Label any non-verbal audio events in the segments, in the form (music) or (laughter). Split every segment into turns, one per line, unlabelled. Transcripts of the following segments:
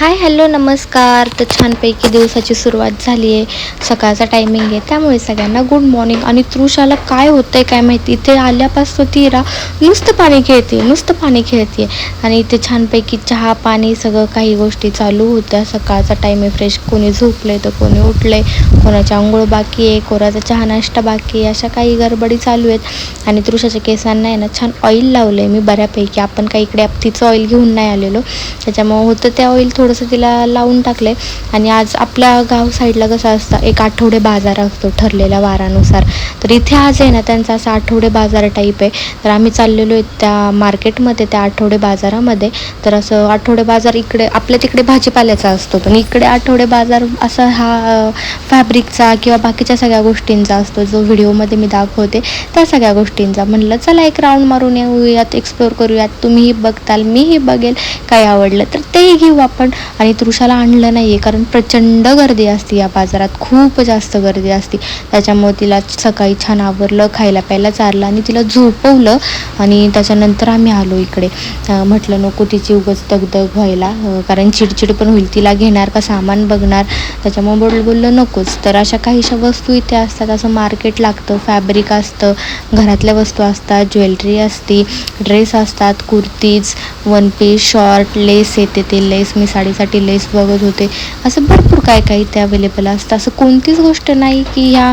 Hi hello नमस्कार. तर छानपैकी दिवसाची सुरुवात झाली आहे. सकाळचा टायमिंग आहे. त्यामुळे सगळ्यांना गुड मॉर्निंग आणि तृषाला काय होतं आहे काय माहिती? इथे आल्यापासून ती रा नुसतं पाणी खेळते नुसतं पाणी खेळते. आणि इथे छानपैकी चहा पाणी सगळं काही गोष्टी चालू होत्या. सकाळचा टाईम आहे फ्रेश कोणी झोपले तर कोणी उठले कोणाची आंघोळ बाकी आहे कोणाचा चहा नाश्ता बाकी आहे. अशा काही गडबडी चालू आहेत. आणि तृषाच्या केसांना आहे ना छान ऑइल लावलं आहे मी बऱ्यापैकी आपण काही इकडे तिचं ऑइल घेऊन नाही आलेलो. त्याच्यामुळं होतं ते ऑइल थोडंसं तिला लावून टाकलं आणि आज आपल्या गाव साईडला कसं असतं एक आठवडे बाजार असतो ठरलेल्या वारानुसार. तर इथे आज आहे ना त्यांचा असा आठवडे बाजार टाईप आहे. तर आम्ही चाललेलो आहे त्या मार्केटमध्ये त्या आठवडे बाजारामध्ये. तर असं आठवडे बाजार इकडे आपल्या तिकडे भाजीपाल्याचा असतो. पण इकडे आठवडे बाजार असा हा फॅब्रिकचा किंवा बाकीच्या सगळ्या गोष्टींचा असतो. जो व्हिडिओमध्ये मी दाखवते त्या सगळ्या गोष्टींचा. म्हणलं चला एक राऊंड मारून येऊयात एक्सप्लोअर करूयात. तुम्हीही बघताल मीही बघेल. काय आवडलं तर तेही घेऊ आपण. आणि तृषाला आणलं नाही आहे कारण प्रचंड गर्दी असते या बाजारात. खूप जास्त गर्दी असते. त्याच्यामुळे तिला सकाळी छान आवरलं खायला प्यायला चारलं आणि तिला झोपवलं आणि त्याच्यानंतर आम्ही आलो इकडे. म्हटलं नको तिची उगच दगदग व्हायला कारण चिडचिड पण होईल. तिला घेणार का? सामान बघणार. त्याच्यामुळे बोल बोललं नकोच. तर अशा काहीशा वस्तू इथे असतात. असं मार्केट लागतं फॅब्रिक असतं घरातल्या वस्तू असतात ज्वेलरी असते ड्रेस असतात kurtis one piece short lace येते ते लेस मी साडी साडीसाठी लेस बघत होते. असं भरपूर काय काय इथे अवेलेबल असतं. असं कोणतीच गोष्ट नाही की ह्या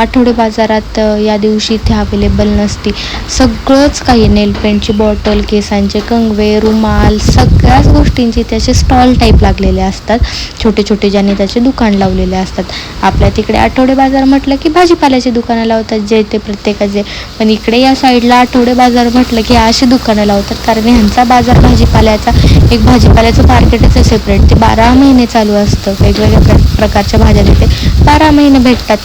आठवडे बाजारात या दिवशी इथे अवेलेबल नसती. सगळंच काही नेल पेंटची बॉटल केसांचे कंगवे रुमाल सगळ्याच गोष्टींचे त्याचे स्टॉल टाईप लागलेले असतात. छोटे छोटे ज्यांनी त्याचे दुकान लावलेले असतात. आपल्या तिकडे आठवडे बाजार म्हटलं की भाजीपाल्याची दुकानं लावतात जे ते प्रत्येकाचे. पण इकडे या साईडला आठवडे बाजार म्हटलं की अशी दुकानं लावतात. कारण ह्यांचा बाजार भाजीपाल्याचा एक भाजीपाल्याचं मार्केटच आहे सेपरेट ते बारा महिने चालू असतं. वेगवेगळ्या प्रकारच्या भाज्या तिथे बारा महिने भेटतात.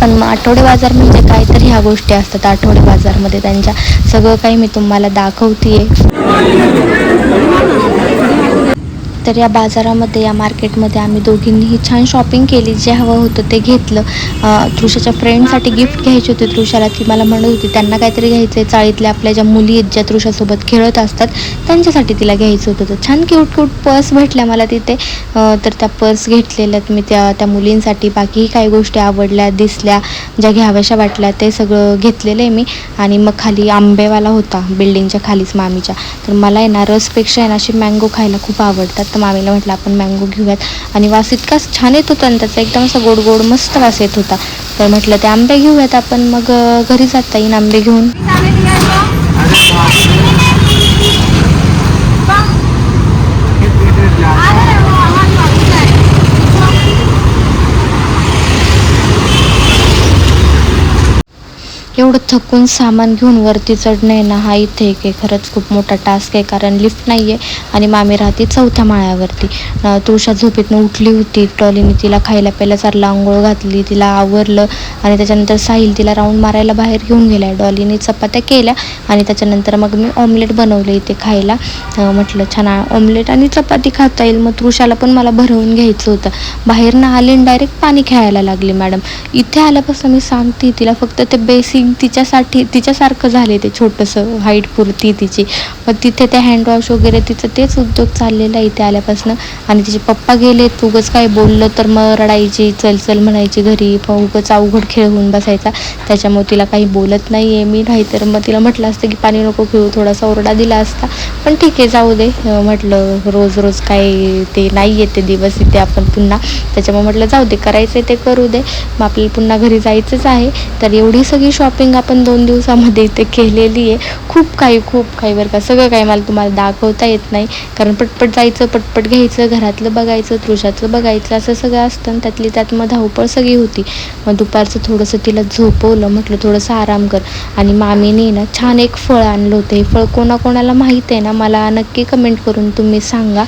पण मग आठवडे बाजार म्हणजे काय तर ह्या गोष्टी असतात. आठवडे बाजारमध्ये त्यांच्या सगळं काही मी तुम्हाला दाखवते तर या बाजारामध्ये या मार्केटमध्ये आम्ही दोघींनीही छान शॉपिंग केली. जे हवं होतं ते घेतलं. तृषाच्या फ्रेंडसाठी गिफ्ट घ्यायची होती तृषाला. ती मला म्हणत होती त्यांना काहीतरी घ्यायचं आहे चाळीतल्या आपल्या ज्या मुली आहेत ज्या तृषासोबत खेळत असतात त्यांच्यासाठी तिला घ्यायचं होतं. तर छान क्यूट क्यूट पर्स भेटल्या मला तिथे. तर त्या पर्स घेतलेल्यात मी त्या त्या मुलींसाठी. बाकीही काही गोष्टी आवडल्या दिसल्या ज्या घ्याव्याशा वाटल्या ते सगळं घेतलेलं आहे मी. आणि मग खाली आंबेवाला होता बिल्डिंगच्या खालीच मामीच्या. तर मला आहे ना रसपेक्षा आहे ना अशी मँगो खायला खूप आवडतात. तर मामीला म्हटलं आपण मँगो घेऊयात. आणि वास इतकाच छान येत होता आणि त्याचा एकदम असा गोड गोड मस्त वास येत होता. तर म्हटलं ते आंबे घेऊयात आपण मग घरी जाता येईन आंबे घेऊन. एवढं थकून सामान घेऊन वरती चढणं आहे ना हा इथे एक खरंच खूप मोठा टास्क आहे कारण लिफ्ट नाही आहे आणि मामी राहते चौथ्या माळ्यावरती. तुळशा झोपेतनं उठली होती टॉलीने तिला खायला प्यायला चारला आंघोळ घातली तिला आवरलं आणि त्याच्यानंतर साहिल तिला राऊंड मारायला बाहेर घेऊन गेला डॉलीने चपात्या केल्या आणि त्याच्यानंतर मग मी ऑमलेट बनवले इथे खायला. म्हटलं छान ऑमलेट आणि चपाती खाता येईल. मग तुळशाला पण मला भरवून घ्यायचं होतं. बाहेर ना आले डायरेक्ट पाणी खेळायला लागली मॅडम इथे आल्यापासून मी सांगते तिला फक्त ते बेसिक तिच्यासाठी तिच्यासारखं झाले ते छोटंसं हाईट पुरती तिची. मग तिथे ते हँडवॉश वगैरे तिचं तेच उद्योग चाललेला आहे इथे आल्यापासून. आणि तिचे पप्पा गेले उगंच काय बोललं तर मग रडायची चल चल म्हणायची घरी उगंच उगच अवघड खेळ होऊन बसायचा. त्याच्यामुळे तिला काही बोलत नाही आहे मी नाही तर मग तिला म्हटलं असतं की पाणी नको खेळू थोडासा ओरडा दिला असता. पण ठीक आहे जाऊ दे. म्हटलं रोज रोज काय ते नाही येते दिवस इथे आपण पुन्हा. त्याच्यामुळे म्हटलं जाऊ दे करायचं ते करू दे. मग आपल्याला पुन्हा घरी जायचंच आहे. तर एवढी सगळी शॉप शॉपिंग आपण दोन दिवसामध्ये इथे केलेली आहे. खूप काही खूप काही बरं का. सगळं काही मला तुम्हाला दाखवता येत नाही. कारण पटपट जायचं पटपट घ्यायचं घरातलं बघायचं तृषातलं बघायचं असं सगळं असतं. आणि त्यातली त्यात मग धावपळ सगळी होती. मग दुपारचं थोडंसं तिला झोपवलं. म्हटलं थोडंसं आराम कर. आणि मामीने ना छान एक फळ आणलं होतं. हे फळ कोणाकोणाला माहीत आहे ना मला नक्की कमेंट करून तुम्ही सांगा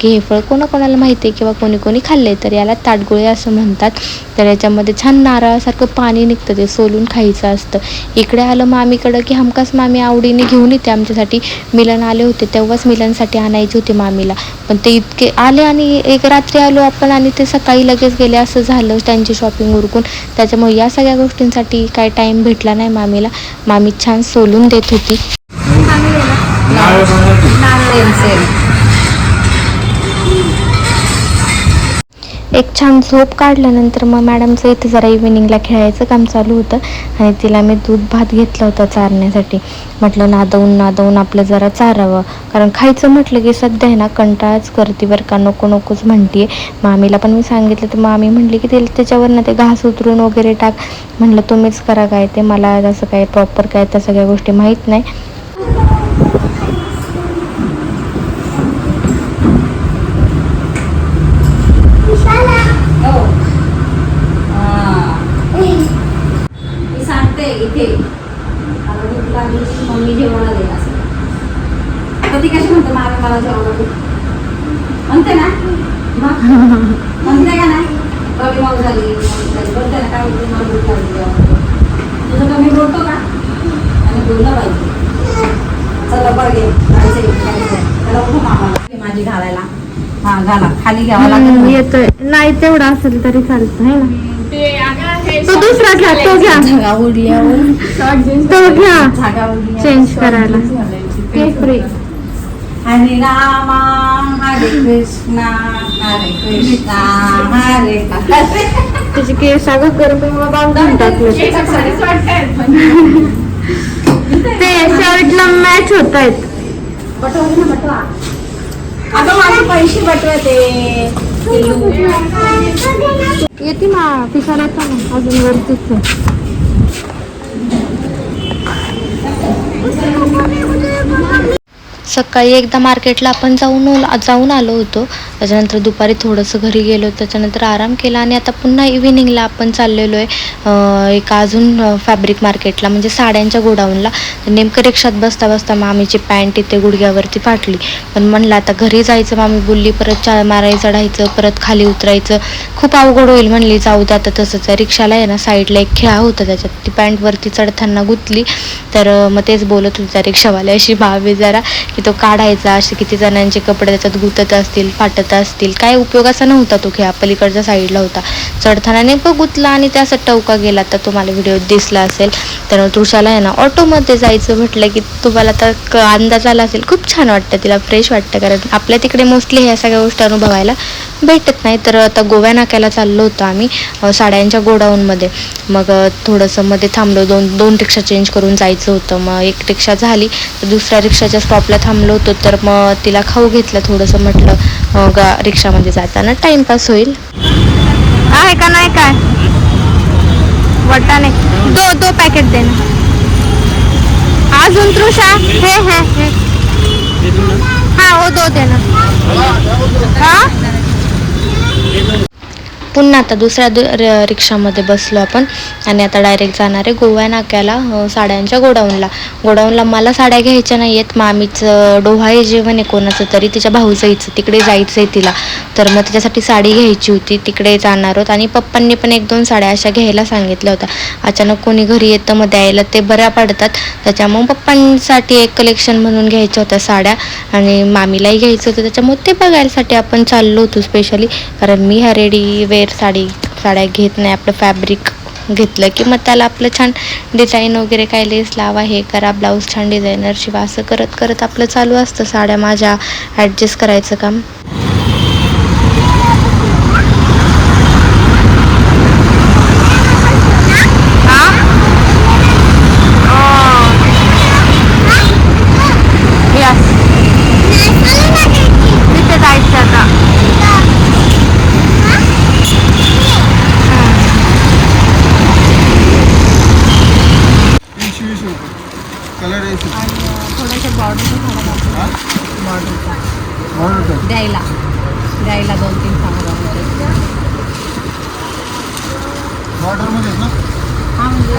की हे फळ कोणाकोणाला माहिती आहे किंवा कोणी कोणी खाल्ले तर याला ताटगोळे असं म्हणतात. तर याच्यामध्ये छान नारळासारखं पाणी निघतं ते सोलून खायचं. असतं. इकडे आलं मामीकडं की हमखास मामी आवडीने घेऊन येते आमच्यासाठी. मिलन आले होते तेव्हाच मिलनसाठी आणायचे होते मामीला. पण ते इतके आले आणि एक रात्री आलो आपण आणि ते सकाळी लगेच गेले. असं झालं त्यांची शॉपिंग उरकून. त्याच्यामुळे या सगळ्या गोष्टींसाठी काय टाईम भेटला नाही मामीला. मामी छान सोलून देत होती. एक छान झोप काढल्यानंतर मग मॅडमचं इथे जरा इव्हिनिंगला खेळायचं काम चालू होतं आणि तिला मी दूध भात घेतला होता चारण्यासाठी. म्हटलं नादवून नादवून आपलं जरा चारावं. कारण खायचं म्हटलं की सध्या आहे ना कंटाळाच करते बरं का नको नकोच म्हणते मामीला पण मी सांगितलं तर मामी म्हणली की ते त्याच्यावर ना ते घास उतरून वगैरे टाक. म्हटलं तुम्हीच करा काय ते मला असं काय प्रॉपर काय त्या सगळ्या गोष्टी माहीत नाही
हो मी सांगते इथे मला भूक लागली की मम्मी जेवणाला दे असं आता ती कशी म्हणते ना? का नाही? कमी मग झाली मग झाली. बोलते ना काय बोलते मला भूक लागली जेवणाला दे. तुझं कमी बोलतो का? आणि बोललं पाहिजे. चला बरं घे जायचं इथे, जायचं. त्याला उठून आम्हाला घे माझी घालायला. हा घाला. खाली घ्यावा लागेल.
येतोय. नाही तेवढा असेल तरी चालतं है ना? तो दुसरा घ्या तो घ्या. तो घ्या. चेंज करायला. फ्री
हरे रामा हरे कृष्णा हरे कृष्णा हरे हरे
त्याचे केस अगं करून बांधून टाकले ते. शर्टला मॅच होत आहेत.
बटवा ना बटवा. अगं माझे पैसे बटवते.
येते ना पिसाला अजून वरतीच सकाळी एकदा मार्केटला आपण जाऊन जाऊन आलो होतो. त्याच्यानंतर दुपारी थोडंसं घरी गेलो. त्याच्यानंतर आराम केला आणि आता पुन्हा इव्हिनिंगला आपण चाललेलो आहे एका अजून फॅब्रिक मार्केटला म्हणजे साड्यांच्या गोडाऊनला. नेमकं रिक्षात बसता बसता मामीची पॅन्ट इथे गुडघ्यावरती फाटली. पण म्हणलं आता घरी जायचं मामी बोलली परत चा मारायला चढायचं परत खाली उतरायचं. खूप अवघड होईल म्हणली जाऊ दे आता तसंच. रिक्षाला आहे ना साईडला एक खेळा होता त्याच्यात. ती पॅन्टवरती चढताना गुतली. तर मग तेच बोलत होती त्या रिक्षावाल्या अशी भावे जरा की तो काढायचा असे किती जणांचे कपडे त्याच्यात गुतत असतील फाटत असतील. काय उपयोग असा नव्हता तो खेळा पलीकडच्या साईडला होता. चढताना नेमकं गुतला आणि त्या असं टवका गेला. तर तुम्हाला व्हिडिओ दिसला असेल तर तुळशाला आहे ना ऑटोमध्ये जायचं म्हटलं की तुम्हाला तर क- अंदाज आला असेल. खूप छान वाटतं तिला फ्रेश वाटतं. कारण आपल्या तिकडे मोस्टली ह्या सगळ्या गोष्टी अनुभवायला भेटत नाही. तर आता गोव्या नाक्याला चाललो होतो आम्ही साड्यांच्या गोडाऊनमध्ये. मग थोडंसं मध्ये थांबलो. दोन दोन रिक्षा चेंज करून जायचं होतं. मग एक रिक्षा झाली तर दुसऱ्या रिक्षाच्या स्टॉपला थांबलो होतो तर मग तिला खाऊ घेतलं थोडंसं म्हटलं गा रिक्षामध्ये जाताना टाइमपास होईल. आहे का नाही काय? वाटाणे. दो दो पॅकेट दे अजून तृषा? हे हे हे. हा हो दो देना हा? पुन्हा आता दुसऱ्या दु र- रिक्षामध्ये बसलो आपण. आणि आता डायरेक्ट जाणार आहे गोव्या नाक्याला साड्यांच्या गोडाऊनला. गोडाऊनला मला साड्या घ्यायच्या नाही आहेत मामीचं डोहाळे जेवण आहे कोणाचं तरी. तिच्या भाऊचं हिचं तिकडे जायचं आहे तिला. तर मग त्याच्यासाठी साडी घ्यायची होती. तिकडे जाणार आहोत आणि पप्पांनी पण एक दोन साड्या अशा घ्यायला सांगितल्या होत्या. अचानक कोणी घरी येतं मग द्यायला ते बऱ्या पडतात. त्याच्यामुळे पप्पांसाठी एक कलेक्शन म्हणून घ्यायच्या होत्या साड्या. आणि मामीलाही घ्यायचं होतं. त्याच्यामुळे ते बघायसाठी आपण चाललो होतो स्पेशली कारण मी ह्या रेडी वेअर साडी साड्या घेत नाही आपलं फॅब्रिक घेतलं की मग त्याला आपलं छान डिझाईन वगैरे काय लेस लावा हे करा ब्लाऊज छान डिझायनर शिवा असं करत करत आपलं चालू असतं साड्या माझ्या ॲडजस्ट करायचं काम Yes. तिथे जायचं आता
वीस रुपये कलर आहे
थोडंसं बॉर्डर
बॉर्डर
द्यायला. द्यायला दोन तीन सांगा
बॉर्डरमध्ये ना?
हा म्हणजे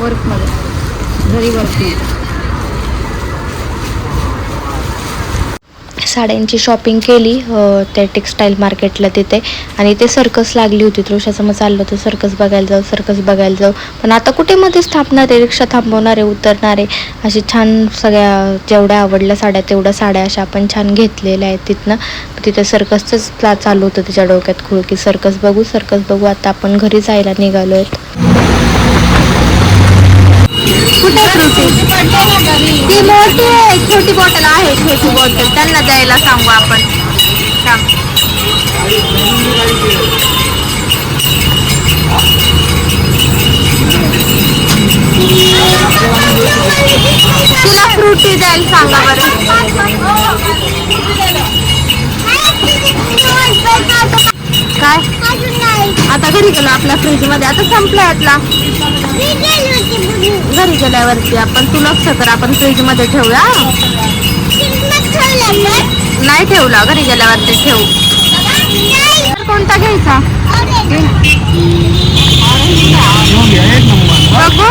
वर्कमध्ये जरी वरती
साड्यांची शॉपिंग केली त्या टेक्स्टाईल मार्केटला तिथे. आणि ते सर्कस लागली होती तृषाचं मग चाललं होतं सर्कस बघायला जाऊ सर्कस बघायला जाऊ. पण आता कुठे मध्येच थांबणार आहे रिक्षा थांबवणार आहे उतरणार आहे अशी छान सगळ्या जेवढ्या आवडल्या साड्या तेवढ्या साड्या अशा आपण छान घेतलेल्या आहेत तिथनं. तिथे सर्कसचंच चा चालू होतं तिच्या डोक्यात खुळ की सर्कस बघू सर्कस बघू. आता आपण घरी जायला निघालो आहेत कुठे ती मोठी आहे छोटी बॉटल आहे छोटी बॉटल त्यांना द्यायला सांगू आपण. तुला तिला फ्रुटी द्यायला सांगा बरं. आता घरी गेलो आपल्या फ्रीजमध्ये. आता संपला घरी गेल्यावरती आपण तू लक्ष कर आपण फ्रीजमध्ये ठेवूया. नाही ठेवला घरी गेल्यावरती ठेवू. तर कोणता घ्यायचा? बघू.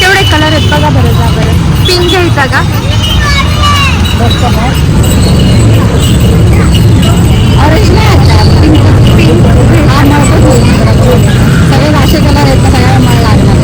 तेवढे कलर आहेत बघा बरं जा बरं. पिंक घ्यायचा का? बरं सगळे नाशे कलर सगळ्या मला लागणार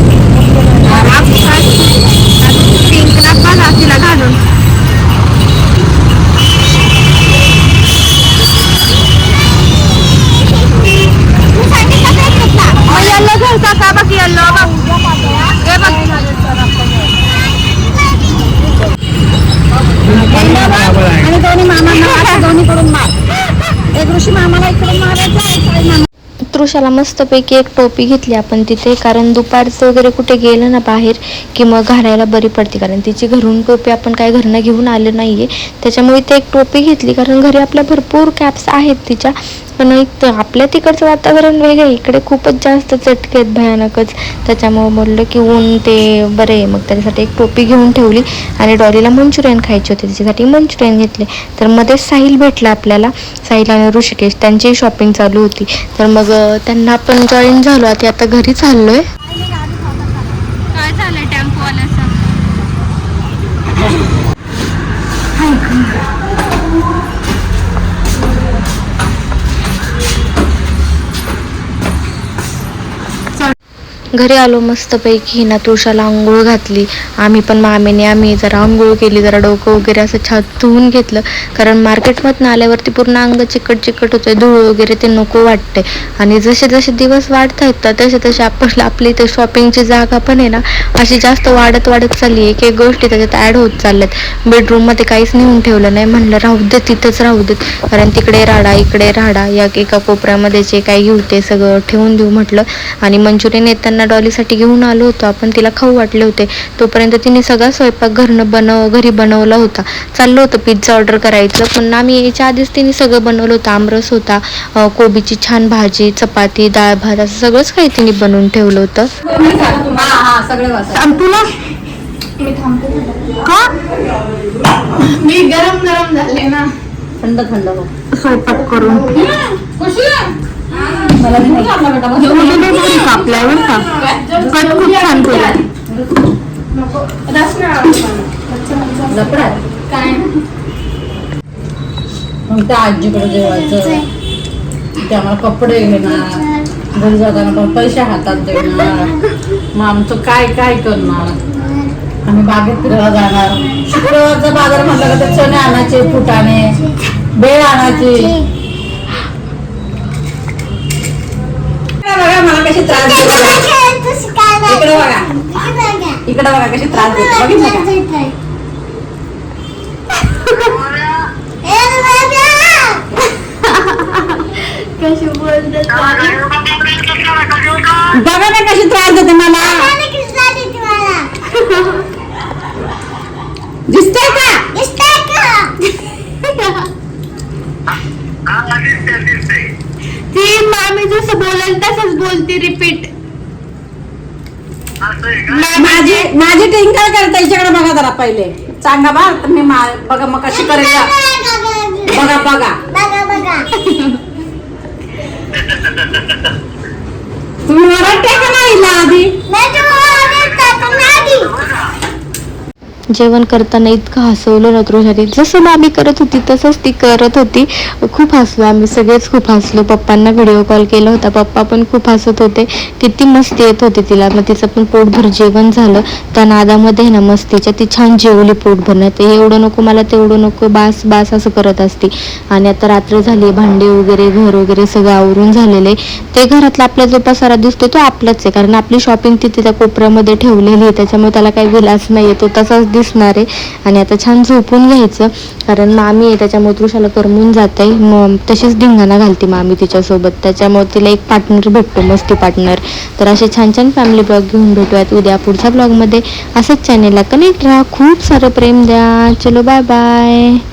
पुरुषाला मस्तपैकी एक टोपी घेतली आपण तिथे कारण दुपारचं वगैरे कुठे गेलं ना बाहेर की मग घालायला बरी पडते कारण तिची घरून टोपी आपण काय घरनं घेऊन आले नाहीये. त्याच्यामुळे ते एक टोपी घेतली कारण घरी आपल्या भरपूर कॅप्स आहेत तिच्या. पण एक तर आपल्या तिकडचं वातावरण वेगळं इकडे खूपच जास्त चटके आहेत भयानकच. त्याच्यामुळं म्हणलं की ऊन ते बरं आहे. मग त्याच्यासाठी एक टोपी घेऊन ठेवली आणि डॉलीला मंचुरियन खायचे होते. त्याच्यासाठी मंचुरियन घेतले. तर मध्ये साहिल भेटला आपल्याला. साहिल आणि ऋषिकेश. त्यांचीही शॉपिंग चालू होती. तर मग त्यांना आपण जॉईन झालो. आता आता घरी चाललो आहे. घरी आलो मस्तपैकी ना तुळशाला आंघोळ घातली. आम्ही पण मामीने आम्ही जरा आंघोळ केली जरा डोकं वगैरे असं छात धुवून घेतलं. कारण मार्केटमधनं आल्यावरती पूर्ण अंग चिकट चिकट होतंय धूळ वगैरे ते नको वाटते आणि जसे जसे दिवस वाढत आहेत तर तसे तसे आपण आपली इथे शॉपिंगची जागा पण आहे ना अशी जास्त वाढत वाढत चालली एक एक गोष्टी त्याच्यात ॲड होत चालल्यात. बेडरूममध्ये काहीच नेऊन ठेवलं नाही म्हणलं राहू देत तिथंच राहू देत. कारण तिकडे राडा इकडे राडा या एका कोपऱ्यामध्ये जे काही घेऊ ते सगळं ठेवून देऊ म्हटलं. आणि मंचुरियन येताना डॉलीसाठी घेऊन आलो होतो. आपण तिला खाऊ वाटले होते. तोपर्यंत तिने सगळा स्वयंपाक घरनं बनव घरी बनवला होता. चाललं होतं पिझ्झा ऑर्डर करायचं. पण आम्ही यायच्या आधीच तिने सगळं बनवलं होतं. आमरस होता कोबीची छान भाजी चपाती डाळ भात असं सगळंच काही तिने बनवून ठेवलं होतं.
हा हा सगळे वाचा
आणि तुला. का?
मी गरम गरम झाले ना.
थंड थंड हो
स्वयंपाक करून. कापलाय बरं का? कट खूप छान केला.
त्या आजीकडे जेवायचं. ते आम्हाला कपडे घेणार. घरी जाताना पण पैसे हातात देणार. मग आमचं काय काय करणार? आम्ही बागेत फिरायला जाणार. शुक्रवारचा बाजार म्हटलं का ते चणे आणायचे फुटाणे. बेळ आणायची इकडे बघा मला कशी त्रास देते इकडे बघा. इकडे बघा कशी त्रास देते. बघितलं का? बघा ना कशी त्रास देते मला (laughs) दिसतंय का
ती मामी जसं बोलेल तसंच बोलते रिपीट
माझी माझी टिंकल करते हिच्याकडे बघा जरा पहिले. सांगा बा मी मा- बघा मग कशी करेल. बघा बघा तुम्ही ओरडते का नाही हिला आधी
जेवण करताना इतकं हसवलं नत्रोसाठी जसं आम्ही करत होती तसंच ती करत होती. खूप हसलो आम्ही सगळेच खूप हसलो. पप्पांना व्हिडिओ कॉल केला होता. पप्पा पण खूप हसत होते. किती मस्ती येत होती तिला. मग तिचं पण पोटभर जेवण झालं. त्या नादामध्ये ना मस्तीच्या ती छान जेवली पोटभर. ते एवढं नको मला तेवढं नको. बास बास असं करत असते. आणि आता रात्र झाली. भांडे वगैरे घर वगैरे सगळं आवरून झालेले ते घरातला आपला जो पसारा दिसतो तो आपलाच आहे. कारण आपली शॉपिंग तिथे त्या कोपऱ्यामध्ये ठेवलेली आहे. त्याच्यामुळे त्याला काही विलास नाही तो तसाच दिसणार आहे. आणि आता छान झोपून घ्यायचं. कारण मामी आहे त्याच्यामुळे तृषाला करमून जात आहे मग तशीच धिंगाणा घालते मामी तिच्यासोबत. त्याच्यामुळे तिला एक पार्टनर भेटतो मस्ती पार्टनर तर असे छान छान फॅमिली ब्लॉग घेऊन भेटूयात उद्या पुढच्या ब्लॉगमध्ये असंच चॅनेलला कनेक्ट राहा. खूप सारं प्रेम द्या. चलो बाय बाय